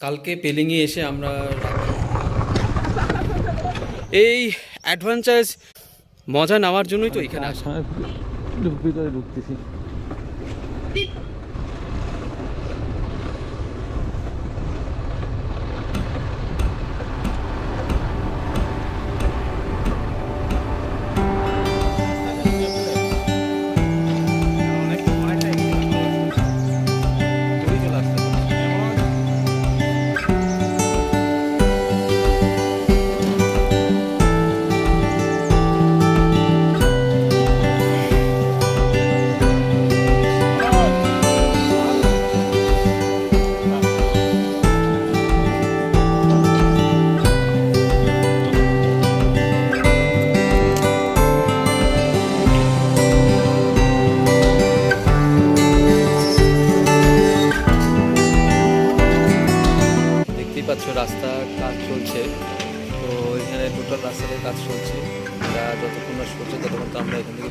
কালকে পেলিংয়ে এসে আমরা এই অ্যাডভেঞ্চার মজা নেওয়ার জন্যই তো এখানে আসা। ভিতরে ঢুকতেছি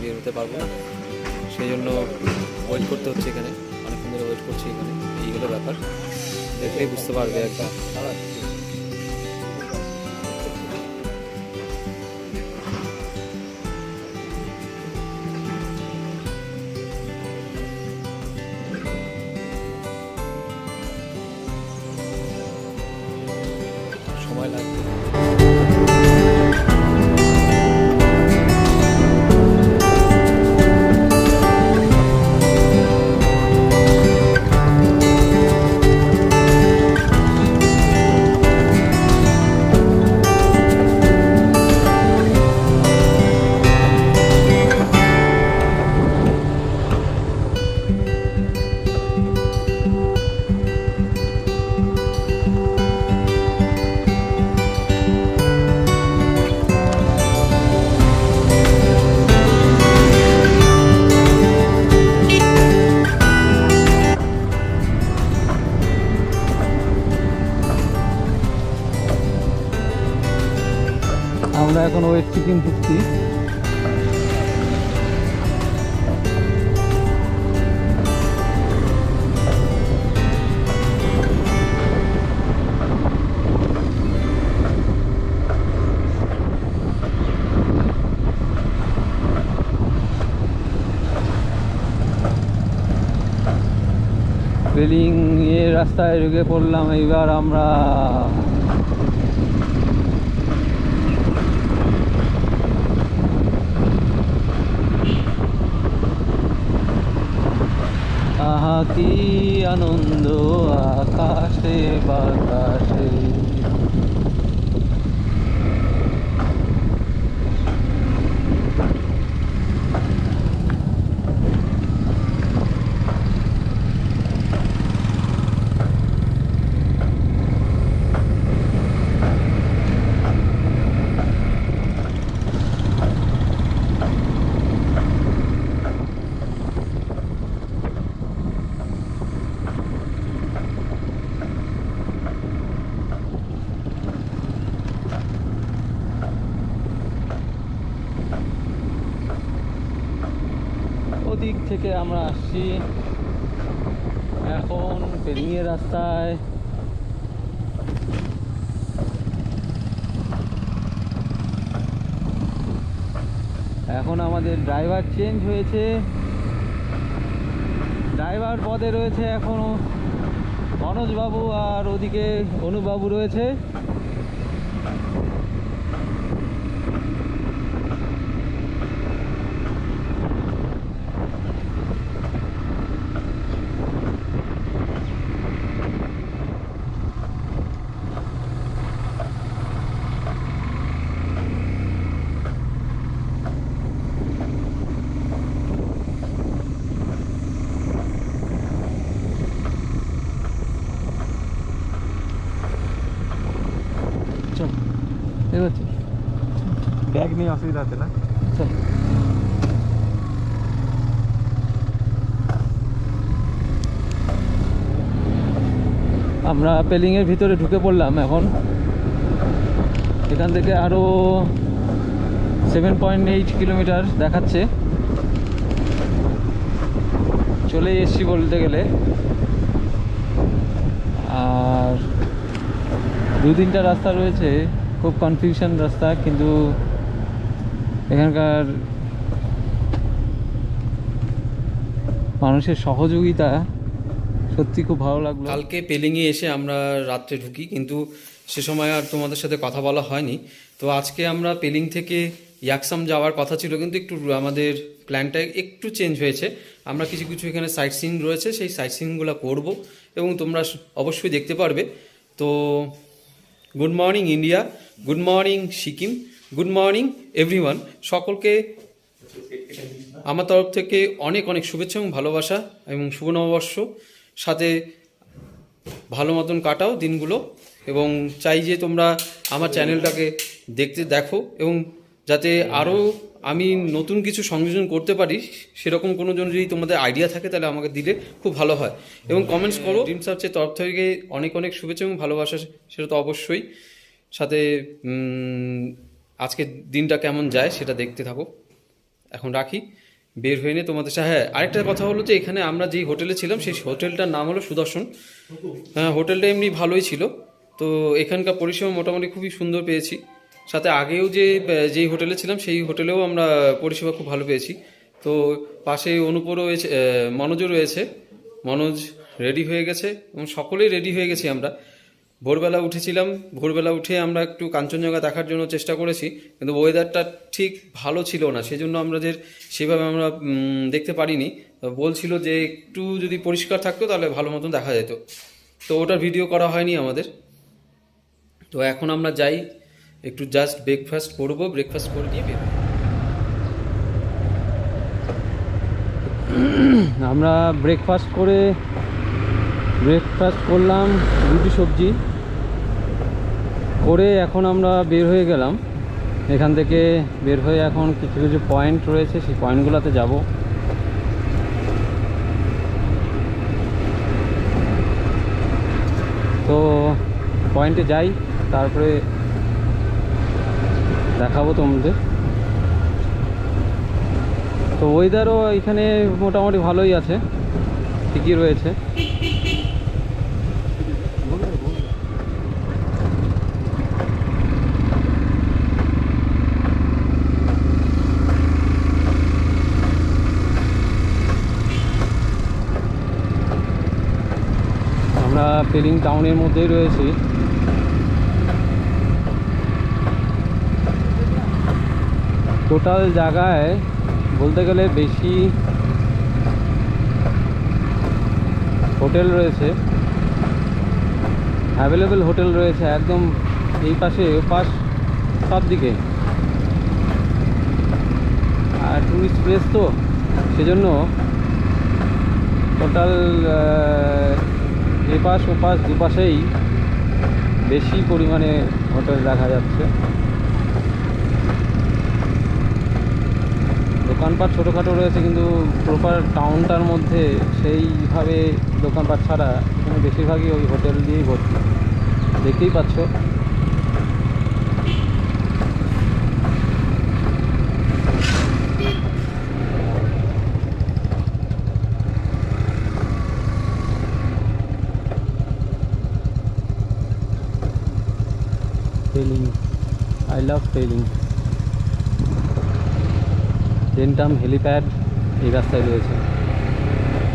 বের হতে পারব না। সেই জন্য ওয়েট করতে হচ্ছে এখানে। অনেকক্ষণ ধরে ওয়েট করছি এখানে। এই হলো ব্যাপার। দেখলেই বুঝতে পারবে একটা আমরা এখন ওয়েট চিকেন ঢুকছি রেলিং এ রাস্তায় ঢুকে পড়লাম এইবার আমরা কি আনন্দ আকাশে বাতাসে। থেকে আমরা আসছি এখন পেরিংয়ের রাস্তায়। এখন আমাদের ড্রাইভার চেঞ্জ হয়েছে। ড্রাইভার পদে রয়েছে এখনও মনোজবাবু আর ওদিকে অনুবাবু রয়েছে চল এগোচ্ছি ব্যাগ নিয়ে অসুবিধা হচ্ছে না? আমরা পেলিংয়ের ভিতরে ঢুকে পড়লাম এখন। এখান থেকে আরও সেভেন পয়েন্ট এইট কিলোমিটার দেখাচ্ছে। চলে এসছি বলতে গেলে। আর দু তিনটা রাস্তা রয়েছে। খুব কনফিউশন রাস্তা, কিন্তু এখানকার মানুষের সহযোগিতা সত্যি খুব ভালো লাগল। কালকে পেলিংয়ে এসে আমরা রাত্রে ঢুকি, কিন্তু সে সময় আর তোমাদের সাথে কথা বলা হয়নি। তো আজকে আমরা পেলিং থেকে ইয়াকসাম যাওয়ার কথা ছিল, কিন্তু একটু আমাদের প্ল্যানটা একটু চেঞ্জ হয়েছে। আমরা কিছু কিছু এখানে সাইট সিন রয়েছে, সেই সাইট সিনগুলো করব এবং তোমরা অবশ্যই দেখতে পারবে। তো good morning India good morning Sikkim good morning everyone সকলকে আমার তরফ থেকে অনেক অনেক শুভেচ্ছা এবং ভালোবাসা এবং শুভ নববর্ষ। সাথে ভালো মতন কাটাও দিনগুলো এবং চাই যে তোমরা আমার চ্যানেলটাকে দেখতে দেখো এবং যাতে আরও আমি নতুন কিছু সংযোজন করতে পারি, সেরকম কোনো জন যদি তোমাদের আইডিয়া থাকে, তাহলে আমাকে দিলে খুব ভালো হয়। এবং কমেন্টস করো। ড্রিম সার্চের তরফ থেকে অনেক অনেক শুভেচ্ছা এবং ভালোবাসা, সেটা তো অবশ্যই। সাথে আজকের দিনটা কেমন যায় সেটা দেখতে থাকো। এখন রাখি। বের হয়ে নিয়ে তোমাদের সাথে। হ্যাঁ আরেকটা কথা হলো যে এখানে আমরা যেই হোটেলে ছিলাম, সেই হোটেলটার নাম হলো সুদর্শন। হ্যাঁ হোটেলটা এমনি ভালোই ছিল। তো এখানকার পরিষেবা মোটামুটি খুবই সুন্দর পেয়েছি। সাথে আগেও যে যেই হোটেলে ছিলাম, সেই হোটেলেও আমরা পরিষেবা খুব ভালো পেয়েছি। তো পাশে অনুপও রয়েছে মনোজও রয়েছে। মনোজ রেডি হয়ে গেছে এবং সকলেই রেডি হয়ে গেছি আমরা। ভোরবেলা উঠেছিলাম। ভোরবেলা উঠে আমরা একটু কাঞ্চনজঙ্ঘা দেখার জন্য চেষ্টা করেছি, কিন্তু ওয়েদারটা ঠিক ভালো ছিল না, সেজন্য আমরা যে সেভাবে আমরা দেখতে পারিনি। বলছিল যে একটু যদি পরিষ্কার থাকতো তাহলে ভালো মতন দেখা যেত। তো ওটার ভিডিও করা হয়নি আমাদের। তো এখন আমরা যাই, একটু জাস্ট ব্রেকফাস্ট করব ব্রেকফাস্ট করে নিয়ে বেরোবো আমরা ব্রেকফাস্ট করে ব্রেকফাস্ট করলাম রুটি সবজি। করে এখন আমরা বের হয়ে গেলাম। এখান থেকে বের হয়ে এখন কিছু কিছু পয়েন্ট রয়েছে, সেই পয়েন্টগুলোতে যাব। তো পয়েন্টে যাই, তারপরে দেখাবো তোমাদের। তো ওয়েদারও এখানে মোটামুটি ভালোই আছে, ঠিকই রয়েছে আমরা পেলিং টাউনের মধ্যেই রয়েছি। টোটাল জায়গায় বলতে গেলে বেশি হোটেল রয়েছে। অ্যাভেলেবেল হোটেল রয়েছে একদম এই পাশে ও পাশ সব দিকে। আর টুরিস্ট প্লেস তো, সেজন্য টোটাল এ ওপাশ দুপাশেই বেশি পরিমাণে হোটেল দেখা যাচ্ছে। দোকানপাট ছোটোখাটো রয়েছে, কিন্তু প্রপার টাউনটার মধ্যে সেইভাবে দোকানপাট ছাড়া এখানে বেশিরভাগই ওই হোটেল দিয়েই ভর্তি। দেখতেই পাচ্ছ। লাভ ফেলিং ডেন্টাম হেলিপ্যাড এই রাস্তায় রয়েছে।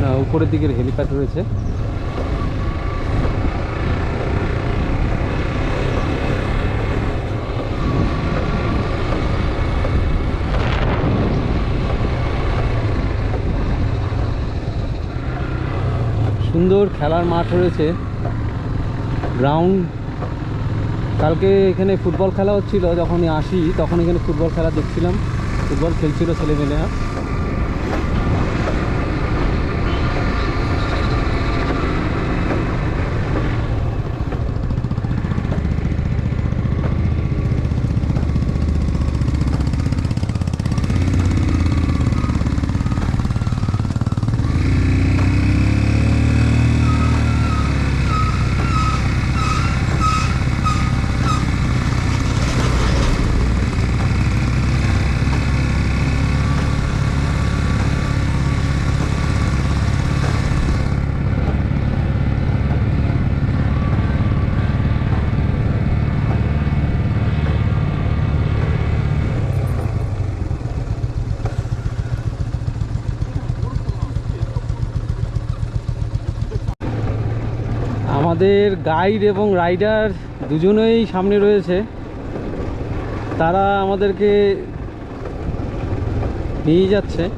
না, উপরের দিকের হেলিপ্যাড রয়েছে। সুন্দর খেলার মাঠ রয়েছে। গ্রাউন্ড কালকে এখানে ফুটবল খেলা হচ্ছিল, যখনই আসি, তখন এখানে ফুটবল খেলা দেখছিলাম। ফুটবল খেলছিল ছেলেমেয়েরা। গাইড এবং রাইডার দুজনেই সামনে রয়েছে। তারা আমাদেরকে নিয়ে যাচ্ছে।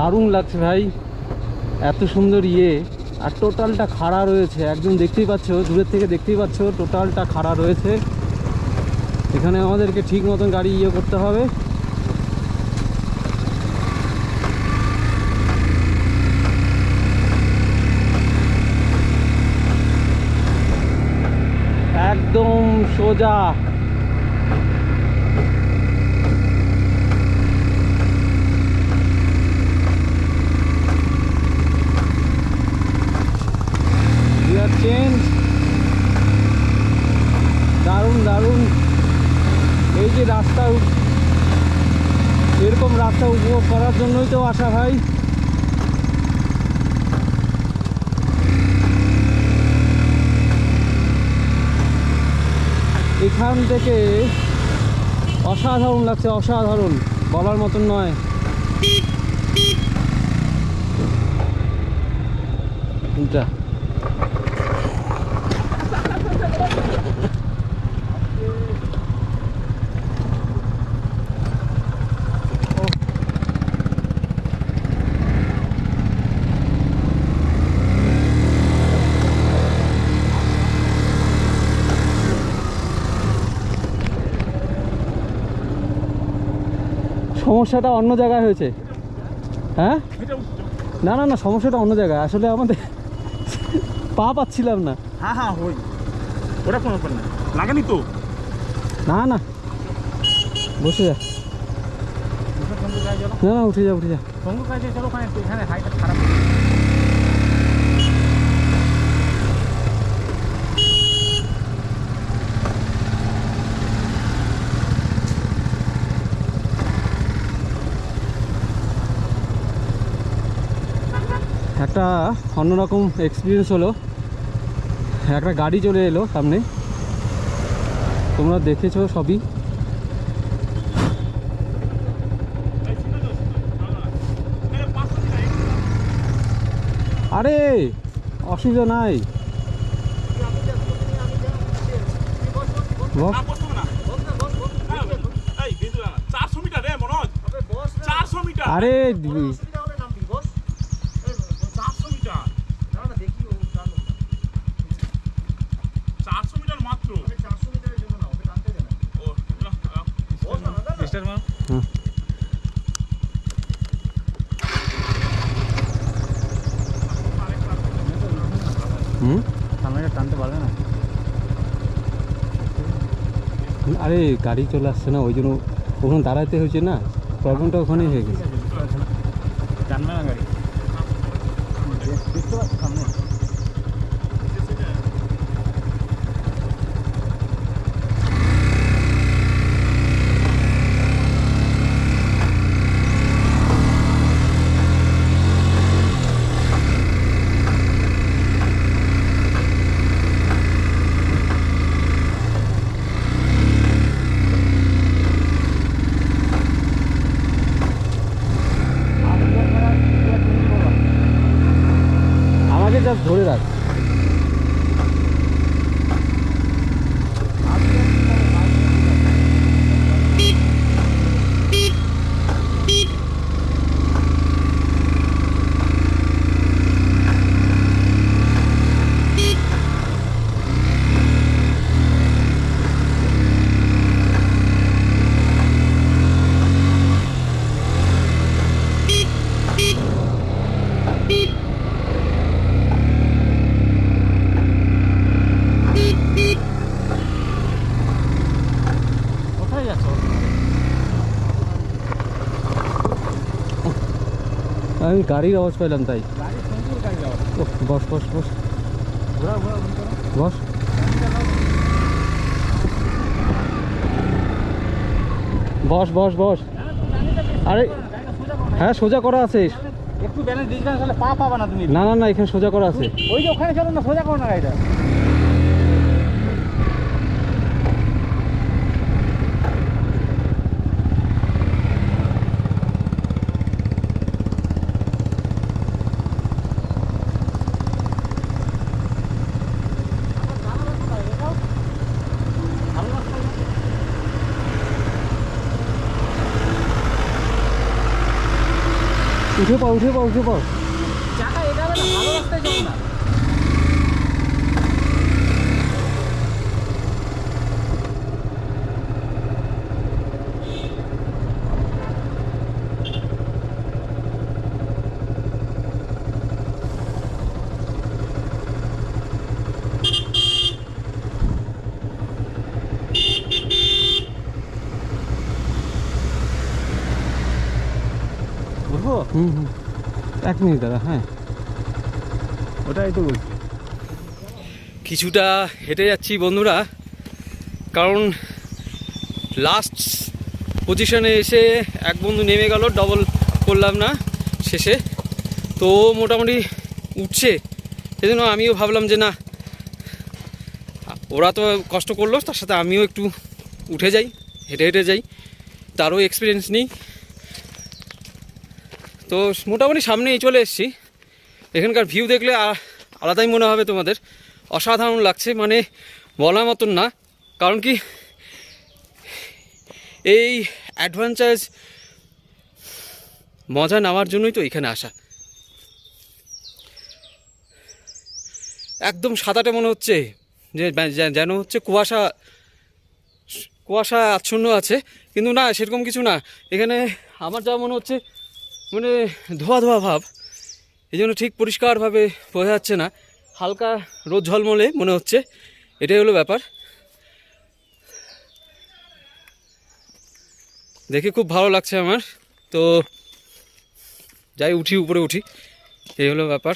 দারুণ লাগছে ভাই। এত সুন্দর ইয়ে। আর টোটালটা খাড়া রয়েছে। একদম দেখতেই পাচ্ছ, দূরের থেকে দেখতেই পাচ্ছ, টোটালটা খাড়া রয়েছে। এখানে আমাদেরকে ঠিক মতন গাড়ি ইয়ে করতে হবে। একদম সোজা গিয়ার চেঞ্জ দারুণ দারুণ এই যে রাস্তা উপ- রাস্তা উপভোগ করার জন্যই তো আসা ভাই। এখান থেকে অসাধারণ লাগছে, অসাধারণ। বলার মতন নয়। কোনটা সমস্যাটা অন্য জায়গায় হয়েছে। হ্যাঁ? না না না সমস্যাটা অন্য জায়গায়। আসলে আমাদের পা পাচ্ছিলাম না। হ্যাঁ হ্যাঁ হই ওটা কোনো ব্যাপার না। লাগেনি তো। না না। বসে যা। না না উঠে যা উঠে যা। সঙ্গে কাজে চলো ওখানে এখানে হাইটা খারাপ। একটা অন্যরকম এক্সপিরিয়েন্স হলো। একটা গাড়ি চলে এলো সামনে। তোমরা দেখেছ সবই। আরে অসুবিধা নাই। বল। চারশো মিটার রে মনোজ। চারশো মিটার। আরে চারশো মিটার চারশো মিটার মাত্র ও না, না। হুম সামনে টানতে পারবে না আরে গাড়ি চলে আসছে না, ওই জন্য ওখানে দাঁড়াতে হয়েছে না। প্রবলেমটা ওখানেই হয়ে গেছে জানবে না গাড়ি দেখতে পাচ্ছ সামনে আমাকে যা আমি গাড়ির আওয়াজ পাইলাম তাই। বস বস বস। বস। বস বস বস। আরে হ্যাঁ সোজা করা আছে। একটু ব্যালেন্স ডিসব্যালেন্স হলে পা পাবা না তুমি। না না না এখানে সোজা করা আছে। ওই যে ওখানে চলো না সোজা করো না গাড়িটা। উঠে পাও উঠে পাও উঠে পাও হুম হুম। এক মিনিট দাদা হ্যাঁ। ওটাই তো বলছি। কিছুটা হেঁটে যাচ্ছি বন্ধুরা কারণ লাস্ট পজিশনে এসে এক বন্ধু নেমে গেল ডবল করলাম না শেষে। তো মোটামুটি উঠছে সেজন্য আমিও ভাবলাম যে না ওরা তো কষ্ট করল তার সাথে আমিও একটু উঠে যাই হেঁটে হেঁটে যাই। তারও এক্সপিরিয়েন্স নেই। তো মোটামুটি সামনেই চলে এসেছি। এখানকার ভিউ দেখলে আলাদাই মনে হবে তোমাদের। অসাধারণ লাগছে মানে বলার মতন না। কারণ কি, এই অ্যাডভেঞ্চার্স মজা নেওয়ার জন্যই তো এখানে আসা। একদম সাদাটা মনে হচ্ছে যে- যেন হচ্ছে কুয়াশা কুয়াশা আচ্ছন্ন আছে। কিন্তু না, সেরকম কিছু না। এখানে আমার যা মনে হচ্ছে মানে ধোয়া ধোয়া ভাব এই জন্য ঠিক পরিষ্কারভাবে বোঝা যাচ্ছে না। হালকা রোদ ঝলমলে মনে হচ্ছে, এটাই হলো ব্যাপার। দেখে খুব ভালো লাগছে আমার, তো যাই উঠি, উপরে উঠি, এই হলো ব্যাপার।